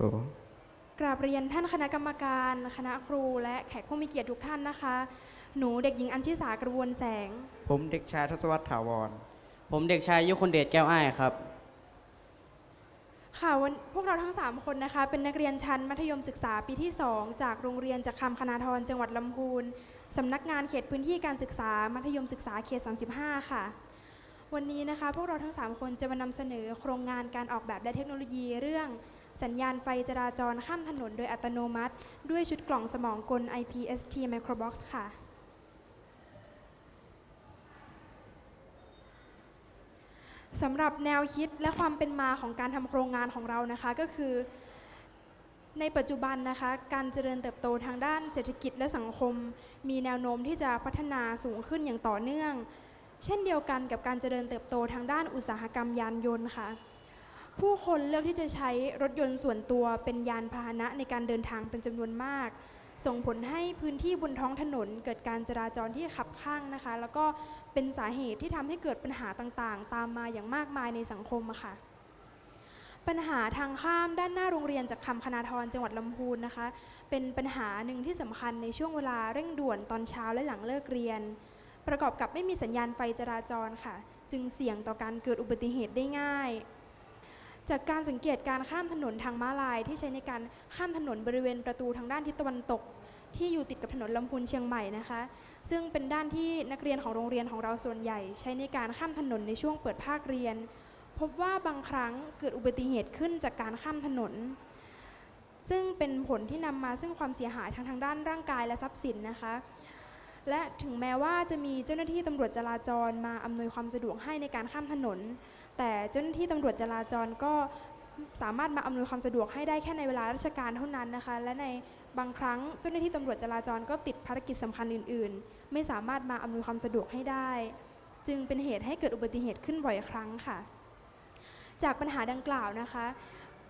โอ้กราบเรียนท่านคณะกรรมการคณะครูและแขกผู้มีเกียรติทุกท่านนะคะ หนูเด็กหญิงอัญชิสากระบวนแสง ผมเด็กชายทศวรรษถาวร ผมเด็กชายยุคนเดชแก้วอ้ายครับ ค่ะวันพวกเราทั้ง 3 คนนะคะ เป็นนักเรียนชั้นมัธยมศึกษาปีที่ 2 จากโรงเรียนจากคำคณาธรจังหวัดลำพูนสำนักงานเขตพื้นที่การศึกษามัธยมศึกษาเขต 35 ค่ะ วันนี้นะคะ พวกเราทั้ง 3 คนจะมานำเสนอโครงงานการออกแบบและเทคโนโลยีเรื่อง สัญญาณไฟจราจรข้ามถนนโดยอัตโนมัติ ด้วยชุดกล่องสมองกล IPST Microbox ค่ะ สำหรับแนวคิดและความเป็นมาของการทำโครงงานของเรานะคะก็คือ ในปัจจุบันนะคะการเจริญเติบโตทางด้านเศรษฐกิจและสังคม มีแนวโน้มที่จะพัฒนาสูงขึ้นอย่างต่อเนื่อง เช่นเดียวกันกับการเจริญเติบโตทางด้านอุตสาหกรรมยานยนต์ค่ะ ผู้คนเลือกที่จะใช้รถยนต์ส่วนตัวเป็นยานพาหนะในการเดินทางเป็นจำนวนมาก ส่งผลให้พื้นที่บนท้องถนน เกิดการจราจรที่ขับข้างนะคะ แล้วก็เป็นสาเหตุที่ทำให้เกิดปัญหาต่างๆ ตามมาอย่างมากมายในสังคมะค่ะปัญหาทางข้ามด้านหน้าโรงเรียนจากคำคณาธรจังหวัดลำพูนนะคะ เป็นปัญหาหนึ่งที่สำคัญในช่วงเวลาเร่งด่วนตอนเช้าและหลังเลิกเรียน ประกอบกับไม่มีสัญญาณไฟจราจรค่ะ จึงเสี่ยงต่อการเกิดอุบัติเหตุได้ง่าย จากการสังเกตการข้ามถนนทางม้าลาย ที่ใช้ในการข้ามถนนบริเวณประตูทางด้านทิศตะวันตก ที่อยู่ติดกับถนนลำพูนเชียงใหม่นะคะ ซึ่งเป็นด้านที่นักเรียนของโรงเรียนของเราส่วนใหญ่ ใช้ในการข้ามถนนในช่วงเปิดภาคเรียน พบว่าบางครั้งเกิดอุบัติเหตุขึ้นจากการข้ามถนน ซึ่งเป็นผลที่นำมาซึ่งความเสียหายทางทางด้านร่างกายและทรัพย์สินนะคะและถึงแม้ว่าจะมีเจ้าหน้าที่ตำรวจจราจรมาอำนวยความสะดวกให้ในการข้ามถนน แต่เจ้าหน้าที่ตำรวจจราจรก็สามารถมาอำนวยความสะดวกให้ได้แค่ในเวลาราชการเท่านั้นนะคะ และในบางครั้งเจ้าหน้าที่ตำรวจจราจรก็ติดภารกิจสำคัญอื่น ๆ ไม่สามารถมาอำนวยความสะดวกให้ได้ จึงเป็นเหตุให้เกิดอุบัติเหตุขึ้นบ่อยครั้งค่ะ จากปัญหาดังกล่าวนะคะ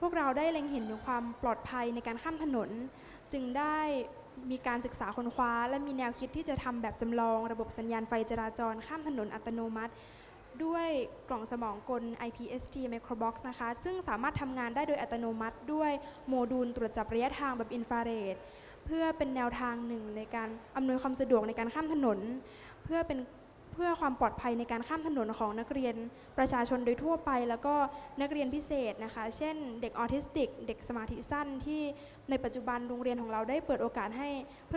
พวกเราได้เล็งเห็นถึงความปลอดภัยในการข้ามถนน จึงได้มีการศึกษาค้นคว้า และมีแนวคิดที่จะทำแบบจำลอง ระบบสัญญาณไฟจราจรข้ามถนนอัตโนมัติ ด้วยกล่องสมองกล IPST Microbox นะคะ ซึ่งสามารถทำงานได้โดยอัตโนมัติด้วยโมดูลตรวจจับระยะทางแบบอินฟราเรดเพื่อเป็นแนวทางหนึ่งในการอำนวยความสะดวกในการข้ามถนน เพื่อเป็นเพื่อความปลอดภัยในการข้ามถนนของนักเรียนประชาชนโดยทั่วไป แล้วก็นักเรียนพิเศษนะคะ เช่น เด็กออทิสติก เด็กสมาธิสั้นที่ในปัจจุบันโรงเรียนของเราได้เปิดโอกาสให้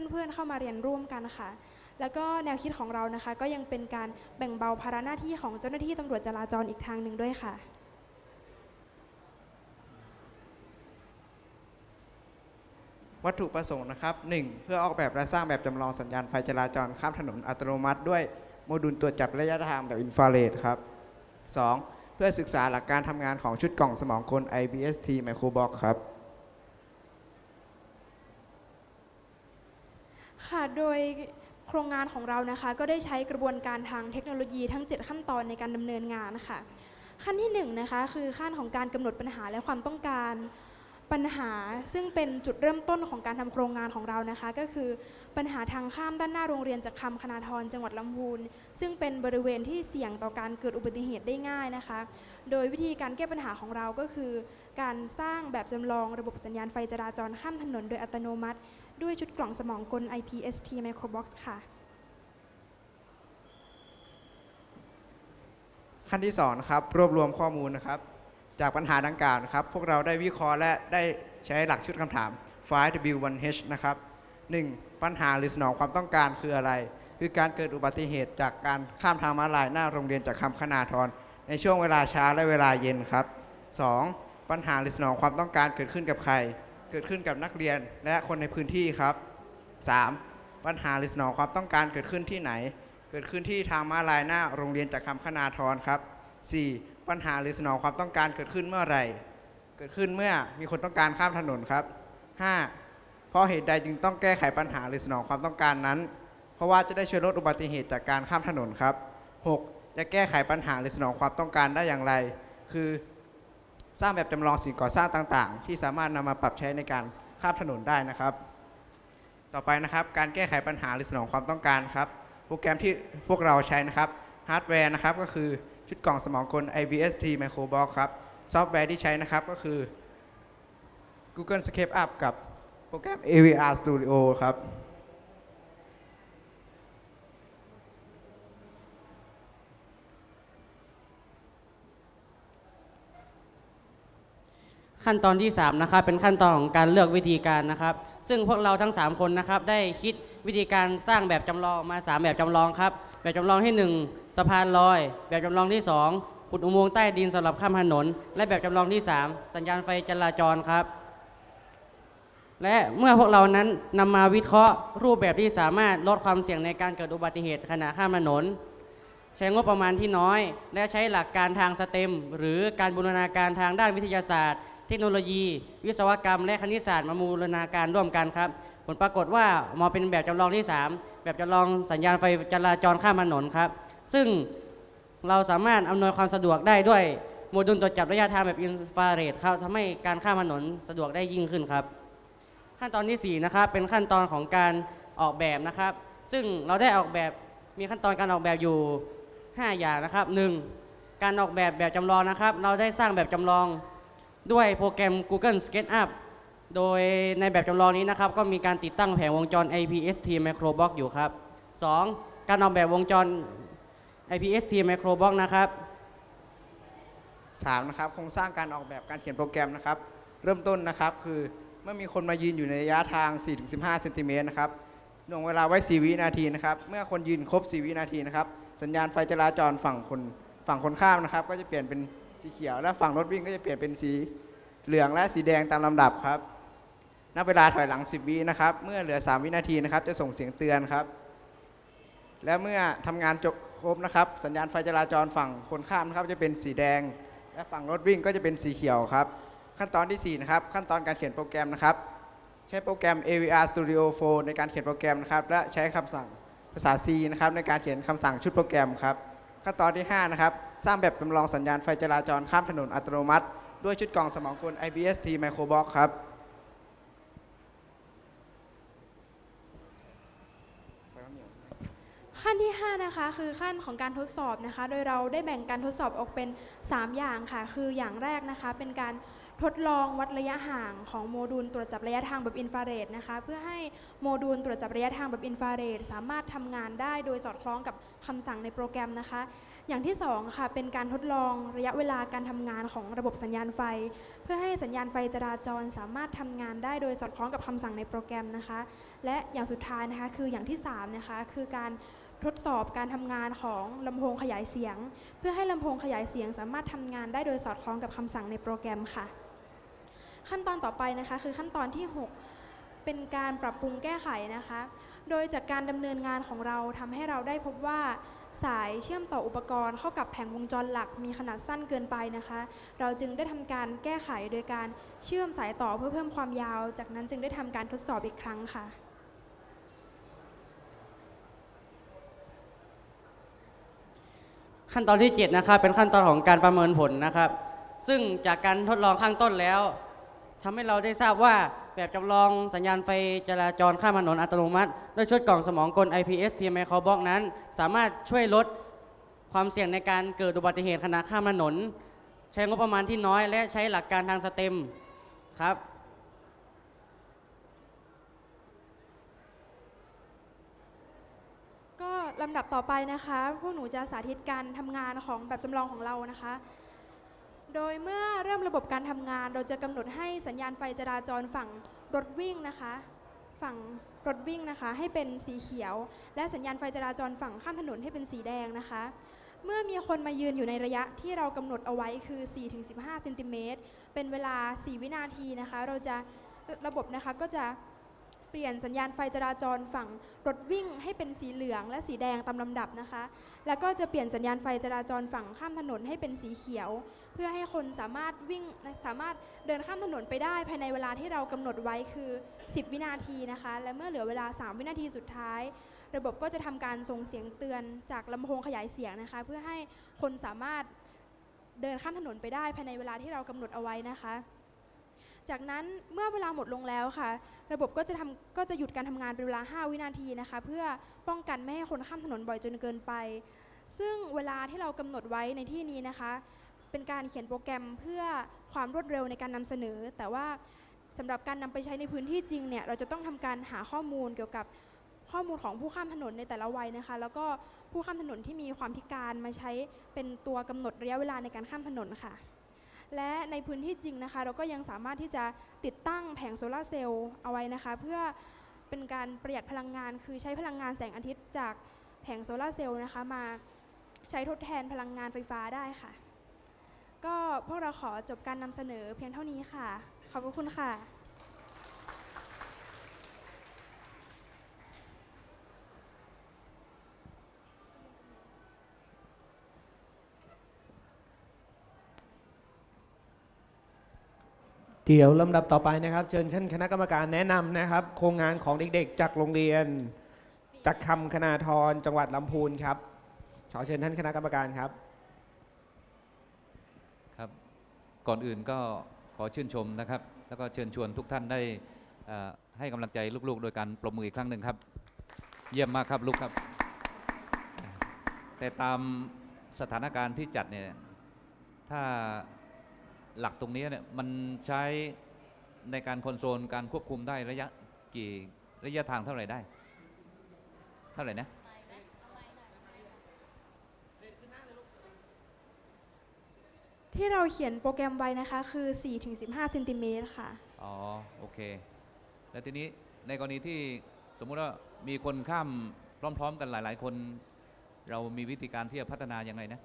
เพื่อนๆเข้ามาเรียนร่วมกันค่ะ แล้วก็แนวคิดของเรานะคะ ก็ยังเป็นการแบ่งเบาภาระหน้าที่ของเจ้าหน้าที่ตำรวจจราจรอีกทางหนึ่งด้วยค่ะ วัตถุประสงค์นะครับ 1. เพื่อออกแบบและสร้างแบบจำลองสัญญาณไฟจราจรข้ามถนนอัตโนมัติ ด้วยโมดูลตรวจจับระยะทางแบบอินฟราเรดครับ 2. เพื่อศึกษาหลักการทำงานของชุดกล่องสมองกล IBST Microbox ครับค่ะ โดย โครงงานของเรานะคะ ก็ได้ใช้กระบวนการทางเทคโนโลยีทั้ง 7 ขั้นตอนในการดำเนินงานค่ะ ขั้นที่1นงนะคะคือขั้นของการกำหนดปัญหาและความต้องการปัญหาซึ่งเป็นจุดเริ่มต้นของการทำโครงงานของเรานะคะ ก็คือปัญหาทางข้ามด้านหน้าโรงเรียนจากคำคณาธรจังหวัดลำพูนซึ่งเป็นบริเวณที่เสี่ยงต่อการเกิดอุบัติเหตุได้ง่ายนะคะ โดยวิธีการแก้ปัญหาของเราก็คือ การสร้างแบบจำลองระบบสัญญาณไฟจราจรข้ามถนนโดยอัตโนมัติ ด้วยชุดกล่องสมองกล IPST Microbox ค่ะ ขั้นที่2นะครับรวบรวมข้อมูลนะครับ จากปัญหาดังกล่าวนะครับ พวกเราได้วิเคราะห์และได้ใช้หลักชุดคำถาม 5W1H นะครับ 1. ปัญหาหรือสนองความต้องการคืออะไร คือการเกิดอุบัติเหตุจากการข้ามทางม้าลายหน้าโรงเรียนจากคำคณาธรในช่วงเวลาเช้าและเวลาเย็นครับ 2. ปัญหาหรือสนองความต้องการเกิดขึ้นกับใคร เกิดขึ้นกับนักเรียนและคนในพื้นที่ครับ 3. ปัญหาหรือสนองความต้องการเกิดขึ้นที่ไหน เกิดขึ้นที่ทางม้าลายหน้าโรงเรียนจากคำคณาธรครับ 4. ปัญหาหรือสนองความต้องการเกิดขึ้นเมื่อไหร่ เกิดขึ้นเมื่อมีคนต้องการข้ามถนนครับ 5. เพราะเหตุใดจึงต้องแก้ไขปัญหาหรือสนองความต้องการนั้น เพราะว่าจะได้ช่วยลดอุบัติเหตุจากการข้ามถนนครับ 6. จะแก้ไขปัญหาหรือสนองความต้องการได้อย่างไร คือ สร้างแบบจำลองสิ่งก่อสร้างต่างๆ ที่สามารถนำมาปรับใช้ในการข้ามถนนได้นะครับ ต่อไปนะครับการแก้ไขปัญหาหรือสนองความต้องการครับ โปรแกรมที่พวกเราใช้นะครับฮาร์ดแวร์นะครับก็คือชุดกล่องสมองกล IBST Microbox ครับ ซอฟต์แวร์ที่ใช้นะครับก็คือ Google SketchUp กับโปรแกรม AVR Studio ครับ ขั้นตอนที่3นะครับเป็นขั้นตอนของการเลือกวิธีการนะครับ ซึ่งพวกเราทั้ง 3 คนนะครับได้คิดวิธีการสร้างแบบจำลองมา 3 แบบจำลองครับ แบบจำลองที่ 1 สะพานลอย แบบจำลองที่ 2 ขุดอุโมงค์ใต้ดินสำหรับข้ามถนน และแบบจำลองที่ 3 สัญญาณไฟจราจรครับ และเมื่อพวกเรานั้นนำมาวิเคราะห์รูปแบบที่สามารถลดความเสี่ยงในการเกิดอุบัติเหตุขณะข้ามถนนใช้งบประมาณที่น้อย และใช้หลักการทางสเต็ม หรือการบูรณาการทางด้านวิทยาศาสตร์ เทคโนโลยี วิศวกรรม และคณิตศาสตร์มาบูรณาการร่วมกันครับ ผลปรากฏว่าออกมาเป็นแบบจำลองที่ 3 แบบจำลองสัญญาณไฟจราจรข้ามถนนครับ ซึ่งเราสามารถอำนวยความสะดวกได้ด้วยโมดูลตรวจจับระยะทางแบบอินฟราเรดครับทำให้การข้ามถนนสะดวกได้ยิ่งขึ้นครับ ขั้นตอนที่ 4 นะครับ เป็นขั้นตอนของการออกแบบนะครับ ซึ่งเราได้ออกแบบมีขั้นตอนการออกแบบอยู่ 5 อย่างนะครับ 1. การออกแบบแบบจำลองนะครับ เราได้สร้างแบบจำลอง ด้วยโปรแกรม Google SketchUp โดยในแบบจำลองนี้นะครับ ก็มีการติดตั้งแผงวงจร IPST Microbox อยู่ครับ 2. การออกแบบวงจร IPST Microbox นะครับ 3 นะครับโครงสร้างการออกแบบการเขียนโปรแกรมนะครับ เริ่มต้นนะครับคือเมื่อมีคนมายืนอยู่ในระยะทาง 4-15เซนติเมตรนะครับหน่วงเวลาไว้ 4 วินาทีนะครับ เมื่อคนยืนครบ 4 วินาทีนะครับ สัญญาณไฟจราจรฝั่งคนฝั่งคนข้ามนะครับ ก็จะเปลี่ยนเป็น สีเขียวและฝั่งรถวิ่งก็จะเปลี่ยนเป็นสีเหลืองและสีแดงตามลำดับครับ นับเวลาถอยหลัง 10 วินะครับ เมื่อเหลือ 3 วินาทีนะครับ จะส่งเสียงเตือนครับ และเมื่อทำงานจบครบนะครับ สัญญาณไฟจราจรฝั่งคนข้ามนะครับจะเป็นสีแดง และฝั่งรถวิ่งก็จะเป็นสีเขียวครับ ขั้นตอนที่ 4 นะครับ ขั้นตอนการเขียนโปรแกรมนะครับ ใช้โปรแกรม AVR Studio 4 ในการเขียนโปรแกรมนะครับ และใช้คำสั่งภาษา C นะครับในการเขียนคำสั่งชุดโปรแกรมครับ ขั้นตอนที่ 5 นะครับ สร้างแบบจำลองสัญญาณไฟจราจรข้ามถนนอัตโนมัติ ด้วยชุดกล่องสมองกล IBST Microbox ครับขั้นที่ 5 นะคะ คือขั้นของการทดสอบนะคะ โดยเราได้แบ่งการทดสอบออกเป็น 3 อย่างค่ะ คืออย่างแรกนะคะเป็นการ ทดลองวัดระยะห่างของโมดูลตรวจจับระยะทางแบบอินฟราเรดนะคะเพื่อให้โมดูลตรวจจับระยะทางแบบอินฟราเรดสามารถทำงานได้โดยสอดคล้องกับคำสั่งในโปรแกรมนะคะ อย่างที่สองค่ะเป็นการทดลองระยะเวลาการทำงานของระบบสัญญาณไฟ เพื่อให้สัญญาณไฟจราจรสามารถทำงานได้โดยสอดคล้องกับคำสั่งในโปรแกรมนะคะ และอย่างสุดท้ายนะคะคืออย่างที่สามนะคะคือการทดสอบการทำงานของลำโพงขยายเสียง เพื่อให้ลำโพงขยายเสียงสามารถทำงานได้โดยสอดคล้องกับคำสั่งในโปรแกรมค่ะ ขั้นตอนต่อไปนะคะ คือขั้นตอนที่ 6 เป็นการปรับปรุงแก้ไขนะคะ โดยจากการดำเนินงานของเราทำให้เราได้พบว่า สายเชื่อมต่ออุปกรณ์เข้ากับแผงวงจรหลักมีขนาดสั้นเกินไปนะคะ เราจึงได้ทำการแก้ไขโดยการเชื่อมสายต่อเพื่อเพิ่มความยาว จากนั้นจึงได้ทำการทดสอบอีกครั้งค่ะขั้นตอนที่7นะครับเป็นขั้นตอนของการประเมินผลนะครับ ซึ่งจากการทดลองข้างต้นแล้ว ทำให้เราได้ทราบว่าแบบจำลองสัญญาณไฟจราจรข้ามถนนอัตโนมัติ ด้วยชุดกล่องสมองกล IPS t m i c r o b o x นั้น สามารถช่วยลดความเสี่ยงในการเกิดอุบัติเหตุขณะข้ามถนน ใช้งบประมาณที่น้อย และใช้หลักการทางสเต็มครับก็ลำดับต่อไปนะคะ พวกหนูจะสาธิตการทำงานของแบบจำลองของเรานะคะ โดยเมื่อเริ่มระบบการทำงาน เราจะกำหนดให้สัญญาณไฟจราจรฝั่งรถวิ่งนะคะ ฝั่งรถวิ่งนะคะ ให้เป็นสีเขียว และสัญญาณไฟจราจรฝั่งข้ามถนนให้เป็นสีแดงนะคะ เมื่อมีคนมายืนอยู่ในระยะที่เรากำหนดเอาไว้คือ 4-15เซนติเมตรเป็นเวลา 4 วินาทีนะคะ เราจะระบบนะคะก็จะ เปลี่ยนสัญญาณไฟจราจรฝั่งรถวิ่งให้เป็นสีเหลืองและสีแดงตามลำดับนะคะ แล้วก็จะเปลี่ยนสัญญาณไฟจราจรฝั่งข้ามถนนให้เป็นสีเขียว เพื่อให้คนสามารถวิ่งสามารถเดินข้ามถนนไปได้ภายในเวลาที่เรากำหนดไว้คือ 10 วินาทีนะคะ และเมื่อเหลือเวลา 3 วินาทีสุดท้าย ระบบก็จะทำการส่งเสียงเตือนจากลำโพงขยายเสียงนะคะ เพื่อให้คนสามารถเดินข้ามถนนไปได้ภายในเวลาที่เรากำหนดเอาไว้นะคะ จากนั้นเมื่อเวลาหมดลงแล้วค่ะ ระบบก็จะทำก็จะหยุดการทำงานเป็นเวลา 5 วินาทีนะคะ เพื่อป้องกันไม่ให้คนข้ามถนนบ่อยจนเกินไป ซึ่งเวลาที่เรากำหนดไว้ในที่นี้นะคะ เป็นการเขียนโปรแกรมเพื่อความรวดเร็วในการนำเสนอ แต่ว่าสำหรับการนำไปใช้ในพื้นที่จริงเนี่ยเราจะต้องทำการหาข้อมูลเกี่ยวกับข้อมูลของผู้ข้ามถนนในแต่ละวัยนะคะ แล้วก็ผู้ข้ามถนนที่มีความพิการมาใช้เป็นตัวกำหนดระยะเวลาในการข้ามถนนค่ะ และในพื้นที่จริงนะคะ เราก็ยังสามารถที่จะติดตั้งแผงโซลาร์เซลล์เอาไว้นะคะ เพื่อเป็นการประหยัดพลังงาน คือใช้พลังงานแสงอาทิตย์จากแผงโซลาร์เซลล์นะคะมาใช้ทดแทนพลังงานไฟฟ้าได้ค่ะ ก็พวกเราขอจบการนำเสนอเพียงเท่านี้ค่ะ ขอบพระคุณค่ะ เดี๋ยวลำดับต่อไปนะครับ เชิญท่านคณะกรรมการแนะนำนะครับ โครงงานของเด็กๆ จากโรงเรียนจักคำคณาทรจังหวัดลำพูนครับขอเชิญท่านคณะกรรมการครับ ครับ ก่อนอื่นก็ขอชื่นชมนะครับ แล้วก็เชิญชวนทุกท่านได้ให้กำลังใจลูกๆ โดยการปรบมืออีกครั้งหนึ่งครับ เยี่ยมมากครับลูกครับ แต่ตามสถานการณ์ที่จัดเนี่ยถ้า หลักตรงนี้เนี่ยมันใช้ในการคอนโทรลการควบคุมได้ระยะกี่ระยะทางเท่าไหร่ได้ เท่าไหร่นะที่เราเขียนโปรแกรมไว้นะคะ คือ 4-15 เซนติเมตรค่ะ อ๋อ โอเค แล้วทีนี้ในกรณีที่สมมุติว่ามีคนข้ามพร้อม ๆ กันหลาย ๆ คน เรามีวิธีการที่จะพัฒนายังไงนะ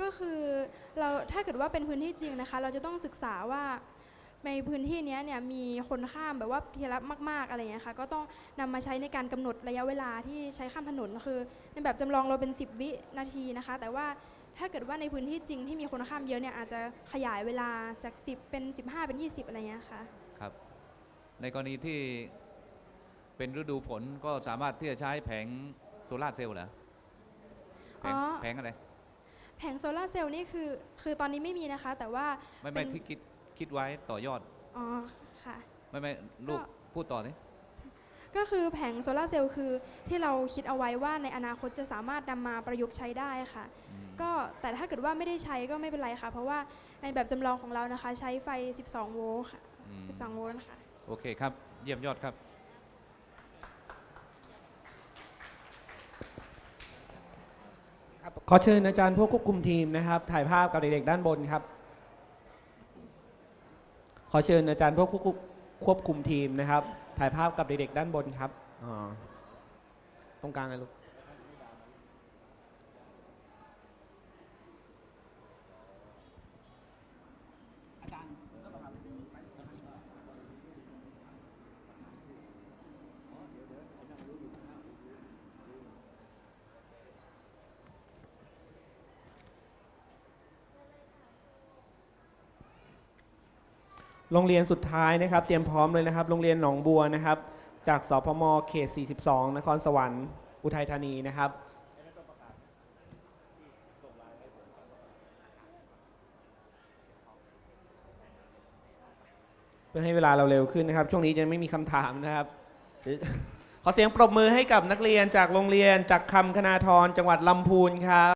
ก็คือเราถ้าเกิดว่าเป็นพื้นที่จริงนะคะ เราจะต้องศึกษาว่าในพื้นที่เนี้ยเนี่ยมีคนข้ามแบบว่าทีละมากๆอะไรอย่างเงี้ยค่ะก็ต้องนำมาใช้ในการกำหนดระยะเวลาที่ใช้ข้ามถนนคือ ในแบบจำลองเราเป็น 10 วินาทีนะคะ แต่ว่าถ้าเกิดว่าในพื้นที่จริงที่มีคนข้ามเยอะเนี่ยอาจจะขยายเวลาจาก 10 เป็น 15 เป็น 20 อะไรเงี้ยค่ะครับในกรณีที่เป็นฤดูฝนก็สามารถที่จะใช้แผงโซลาร์เซลล์เหรอแผงอ๋อแผงอะไรแผงโซลาร์เซลล์นี่คือ คือตอนนี้ไม่มีนะคะ แต่ว่าไม่ไม่เป็นที่คิดคิดไว้ต่อยอด อ๋อค่ะ ไม่ไม่ลูกก็พูดต่อสิก็คือแผงโซลาร์เซลล์คือที่เราคิดเอาไว้ว่าในอนาคตจะสามารถนำมาประยุกต์ใช้ได้ค่ะอืมก็แต่ถ้าเกิดว่าไม่ได้ใช้ก็ไม่เป็นไรค่ะ เพราะว่าในแบบจำลองของเรานะคะ ใช้ไฟ 12 โวลต์ค่ะอืม12 โวลต์ค่ะ โอเคครับ เยี่ยมยอดครับ ครับ ขอเชิญอาจารย์ผู้ควบคุมทีมนะครับ ถ่ายภาพกับเด็กๆด้านบนครับ ขอเชิญอาจารย์ผู้ควบคุมควบคุมทีมนะครับ ถ่ายภาพกับเด็กๆด้านบนครับ อ๋อ ตรงกลางเลยลูก โรงเรียนสุดท้ายนะครับ เตรียมพร้อมเลยนะครับ โรงเรียนหนองบัวนะครับ จากสพมเขต 42 นครสวรรค์อุทัยธานีนะครับเพื่อให้เวลาเราเร็วขึ้นนะครับ ช่วงนี้จะไม่มีคำถามนะครับ ขอเสียงปรบมือให้กับนักเรียนจากโรงเรียนจากคำคณาทรจังหวัดลำพูนครับ